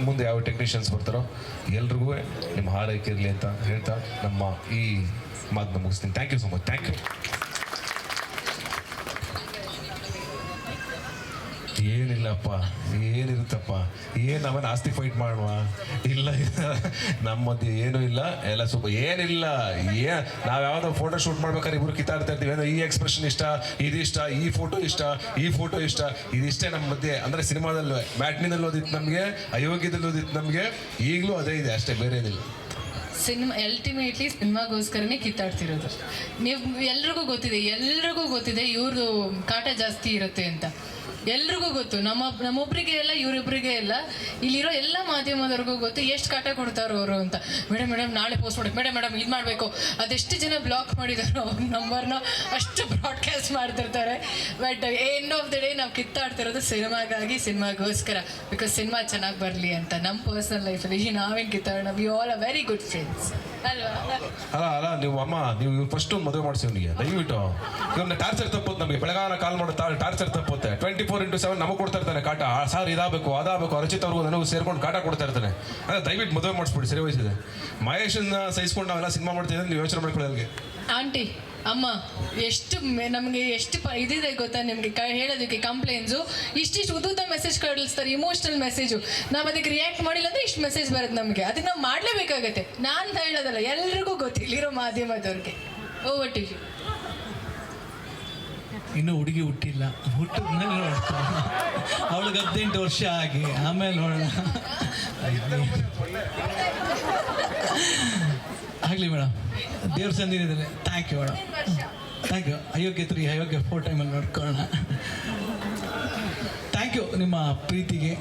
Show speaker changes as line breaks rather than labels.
ಮುಂದೆ ಯಾವ ಟೆಕ್ನಿಷಿಯನ್ಸ್ ಬರ್ತಾರೋ ಎಲ್ರಿಗೂ ನಿಮ್ಮ ಹಾರೈಕೆ ಇರಲಿ ಅಂತ ಹೇಳ್ತಾ ನಮ್ಮ ಈ ಮಾತನ್ನ ಮುಗಿಸ್ತೀನಿ. Thank you so much thank you ಏನಿಲ್ಲಪ್ಪ, ಏನಿರುತ್ತಪ್ಪ, ಏನು ನಾವೇನು ಆಸ್ತಿ ಫೈಟ್ ಮಾಡುವ? ಇಲ್ಲ ನಮ್ಮ ಮಧ್ಯೆ ಏನೂ ಇಲ್ಲ. ಎಲ್ಲ ಸ್ವಲ್ಪ ಏನಿಲ್ಲ, ಏ, ನಾವು ಯಾವುದೋ ಫೋಟೋ ಶೂಟ್ ಮಾಡ್ಬೇಕಾದ್ರೆ ಇಬ್ಬರು ಕಿತ್ತಾಡ್ತಾ ಇರ್ತೀವಿ. ಏನೋ ಈ ಎಕ್ಸ್ಪ್ರೆಷನ್ ಇಷ್ಟ ಇದಿಷ್ಟ ಈ ಫೋಟೋ ಇಷ್ಟ, ಈ ಫೋಟೋ ಇಷ್ಟ, ಇದಿಷ್ಟೇ ನಮ್ಮ ಮಧ್ಯೆ ಅಂದರೆ ಸಿನಿಮಾದಲ್ಲೂ ಮ್ಯಾಟ್ನಿನಲ್ಲಿ ಓದಿತ್ತು ನಮಗೆ, ಅಯೋಗ್ಯದಲ್ಲಿ ಓದಿತ್ತು ನಮಗೆ, ಈಗಲೂ ಅದೇ ಇದೆ, ಅಷ್ಟೇ, ಬೇರೆ ಏನಿಲ್ಲ.
ಸಿನಿಮಾ ಅಲ್ಟಿಮೇಟ್ಲಿ ಸಿನಿಮಾಗೋಸ್ಕರನೇ ಕಿತ್ತಾಡ್ತಿರೋದು. ನೀವು, ಎಲ್ರಿಗೂ ಗೊತ್ತಿದೆ ಎಲ್ರಿಗೂ ಗೊತ್ತಿದೆ ಇವ್ರದ್ದು ಕಾಟ ಜಾಸ್ತಿ ಇರುತ್ತೆ ಅಂತ. ಎಲ್ರಿಗೂ ಗೊತ್ತು, ನಮ್ಮ ನಮ್ಮೊಬ್ರಿಗೆ ಎಲ್ಲ ಇವರಿಬ್ಬರಿಗೆ ಎಲ್ಲ ಇಲ್ಲಿರೋ ಎಲ್ಲ ಮಾಧ್ಯಮದವ್ರಿಗೂ ಗೊತ್ತು, ಎಷ್ಟು ಕಾಟ ಕೊಡ್ತಾರೋ ಅವರು ಅಂತ. ಮೇಡಮ್ ಮೇಡಮ್, ನಾಳೆ ಪೋಸ್ಟ್ ಮಾಡಬೇಕು ಮೇಡಮ್ ಮೇಡಮ್, ಇದು ಮಾಡಬೇಕು. ಅದೆಷ್ಟು ಜನ ಬ್ಲಾಕ್ ಮಾಡಿದಾರೋ ಅವ್ರ ನಂಬರ್ನ ಅಷ್ಟು ಬ್ರಾಡ್ಕಾಸ್ಟ್ ಮಾಡ್ತಿರ್ತಾರೆ. But end of the day ನಾವು ಕಿತ್ತಾಡ್ತಿರೋದು ಸಿನಿಮಾಗಾಗಿ, ಸಿನಿಮಾಗೋಸ್ಕರ. ಬಿಕಾಸ್ ಸಿನಿಮಾ ಚೆನ್ನಾಗಿ ಬರಲಿ ಅಂತ ನಮ್ಮ ಪರ್ಸನಲ್ ಲೈಫಲ್ಲಿ ನಾವೇನು ಕಿತ್ತಾಡೋಣ? We all a very good friends
ಅಲ್ಲ ಅಲ್ಲ ನೀವು ಅಮ್ಮ ನೀವು ಫಸ್ಟು ಒಂದು ಮದುವೆ ಮಾಡಿಸಿ ಅವನಿಗೆ ದಯವಿಟ್ಟು ಇವನ್ನ ಟಾರ್ಚರ್ ತಪ್ಪುತ್ತೆ ನಮಗೆ. ಬೆಳಗಾನ ಕಾಲ್ ಮಾಡೋ ಟಾರ್ಚರ್ ತಪ್ಪುತ್ತೆ ಟ್ವೆಂಟಿ ಫೋರ್ ಇಂಟು ಸೆವೆನ್ ನಮಗೆ ಕೊಡ್ತಾ ಇರ್ತಾನೆ ಕಾಟ. ಸರ್ ಇದಾಗಬೇಕು, ಅದಾಗಬೇಕು ಅರಚಿತ್ ಅವ್ರಿಗೂ ನನಗೂ ಸೇರ್ಕೊಂಡು ಕಾಟ ಕೊಡ್ತಾ ಇರ್ತಾನೆ. ಅದೇ ದಯವಿಟ್ಟು ಮದುವೆ ಮಾಡಿಸ್ಬಿಡಿ, ಸರಿ ವಯಸ್ಸಿದೆ ಮಹೇಶನ್ನ ಸಹಿಸ್ಕೊಂಡು ನಾವೆಲ್ಲ ಸಿನಿಮಾ ಮಾಡ್ತಿದ್ರೆ ನೀವು ಯೋಚನೆ ಮಾಡ್ಕೊಳ್ಳಿ
ಆಂಟಿ, ಅಮ್ಮ, ಎಷ್ಟು ನಮಗೆ ಎಷ್ಟು ಇದಿದೆ ಗೊತ್ತಾ ನಿಮಗೆ ಕ, ಹೇಳೋದಕ್ಕೆ ಕಂಪ್ಲೇಂಟ್ಸು ಇಷ್ಟಿಷ್ಟು ಉದ್ದುದ್ದ ಮೆಸೇಜ್ ಕಳಿಸ್ತಾರೆ ಇಮೋಷ್ನಲ್ ಮೆಸೇಜು ನಾವು ಅದಕ್ಕೆ ರಿಯಾಕ್ಟ್ ಮಾಡಿಲ್ಲ ಅಂದರೆ ಇಷ್ಟು ಮೆಸೇಜ್ ಬರುತ್ತೆ ನಮಗೆ. ಅದಕ್ಕೆ ನಾವು ಮಾಡಲೇಬೇಕಾಗತ್ತೆ. ನಾನು ಹೇಳೋದಲ್ಲ, ಎಲ್ರಿಗೂ ಗೊತ್ತಿಲ್ಲಿರೋ ಮಾಧ್ಯಮದವ್ರಿಗೆ. ಓವರ್ ಟಿ ಯು
ಇನ್ನೂ ಹುಡುಗಿ ಹುಟ್ಟಿಲ್ಲ. ಹುಟ್ಟಿದ್ಮೇಲೆ ನೋಡ್ತಾ ಅವಳಿಗೆ ಹದಿನೆಂಟು ವರ್ಷ ಆಗಿ. ಆಮೇಲೆ ನೋಡೋಣ. ಆಗಲಿ ಮೇಡಮ್ ದೇವ್ರ ಸಂದಿನಿದ್ದಾರೆ thank you madam thank you Ayogya three, Ayogya four ಟೈಮಲ್ಲಿ ನೋಡ್ಕೊಳ್ಳೋಣ. ಥ್ಯಾಂಕ್ ಯು ನಿಮ್ಮ ಪ್ರೀತಿಗೆ.